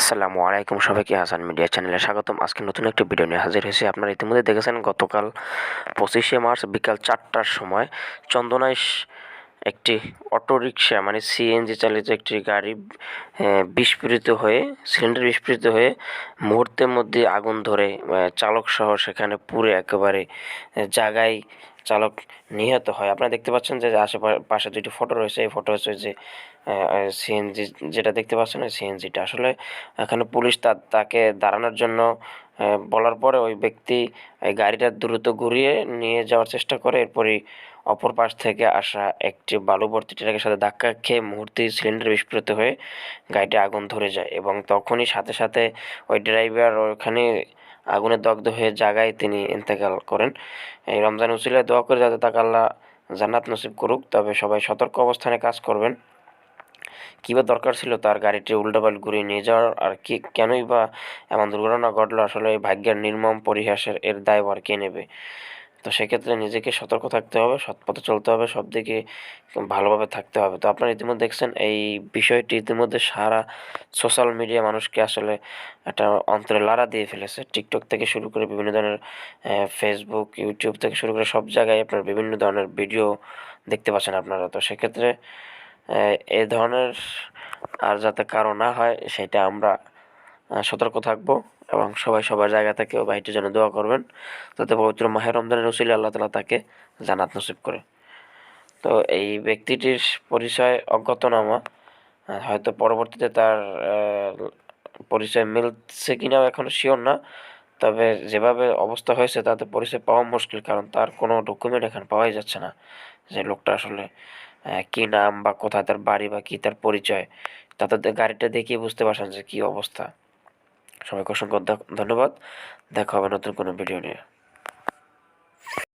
আসসালামু আলাইকুম সবাইকে, হাসান মিডিয়া চ্যানেলে স্বাগতম। আজকে নতুন একটি ভিডিও নিয়ে হাজির হয়েছি। আপনারা ইতিমধ্যে দেখেছেন, গতকাল পঁচিশে মার্চ বিকাল চারটার সময় চন্দনাইশ একটি অটোরিকশা মানে সিএনজি চালিত একটি গাড়ি বিস্ফোরিত হয়ে, সিলিন্ডার বিস্ফোরিত হয়ে মুহূর্তের মধ্যে আগুন ধরে চালক সহ সেখানে পুড়ে একেবারে জায়গায় চালক নিহত হয়। আপনারা দেখতে পাচ্ছেন যে আশেপাশে পাশে দুইটি ফটো রয়েছে। এই ফটো হচ্ছে যে সিএনজি, যেটা দেখতে পাচ্ছেন সিএনজিটা। আসলে এখানে পুলিশ তা- তাকে দাঁড়ানোর জন্য বলার পরে ওই ব্যক্তি এই গাড়িটা দ্রুত ঘুরিয়ে নিয়ে যাওয়ার চেষ্টা করে। এরপরই অপর পাশ থেকে আসা একটি বালুভর্তি ট্রাকের সাথে ধাক্কা খেয়ে মুহূর্তেই সিলিন্ডার বিস্ফোরিত হয়ে গাড়িতে আগুন ধরে যায় এবং তখনই সাথে সাথে ওই ড্রাইভার ওখানে আগুনে দগ্ধ হয়ে জায়গায় তিনি ইন্তেকাল করেন। এই রমজান উসিলে দোয়া করে যাতে তাকে আল্লাহ জান্নাত নসিব করুক, তবে সবাই সতর্ক অবস্থানে কাজ করবেন। কী বা দরকার ছিল তার গাড়িটি উল্টাপাল্ট ঘুরিয়ে নিয়ে যাওয়ার, আর কি কেনই বা এমন দুর্ঘটনা ঘটলো, আসলে এই ভাগ্যের নির্মম পরিহাসের এর দায়ভার কে নেবে? তো সেক্ষেত্রে নিজেকে সতর্ক থাকতে হবে, সৎ পথে চলতে হবে, সব দিকে ভালোভাবে থাকতে হবে। তো আপনারা ইতিমধ্যে দেখছেন এই বিষয়টি ইতিমধ্যে সারা সোশ্যাল মিডিয়া মানুষকে আসলে একটা অন্তরে লাড়া দিয়ে ফেলেছে। টিকটক থেকে শুরু করে বিভিন্ন ধরনের ফেসবুক ইউটিউব থেকে শুরু করে সব জায়গায় আপনার বিভিন্ন ধরনের ভিডিও দেখতে পাচ্ছেন আপনারা। তো সেক্ষেত্রে এ ধরনের আর যাতে কারও না হয়, সেটা আমরা সতর্ক থাকব এবং সবাই সবার জায়গা থেকে ভাইটির জন্য দোয়া করবেন যাতে পবিত্র মাহের রমজানের উসিলে আল্লাহ তালা তাকে জানাত নসিব করে। তো এই ব্যক্তিটির পরিচয় অজ্ঞাতনামা হয়তো পরবর্তীতে তার পরিচয় মিলছে কিনাও এখনও শিওর না, তবে যেভাবে অবস্থা হয়েছে তাতে পরিচয় পাওয়া মুশকিল, কারণ তার কোনো ডকুমেন্ট এখানে পাওয়াই যাচ্ছে না যে লোকটা আসলে কী নাম বা কোথায় তার বাড়ি বা কী তার পরিচয়। তাতে গাড়িটা দেখিয়ে বুঝতে পারছেন যে কী অবস্থা। সবাইকে অসংখ্য ধন্যবাদ। দেখা হবে নতুন কোনো ভিডিও নিয়ে।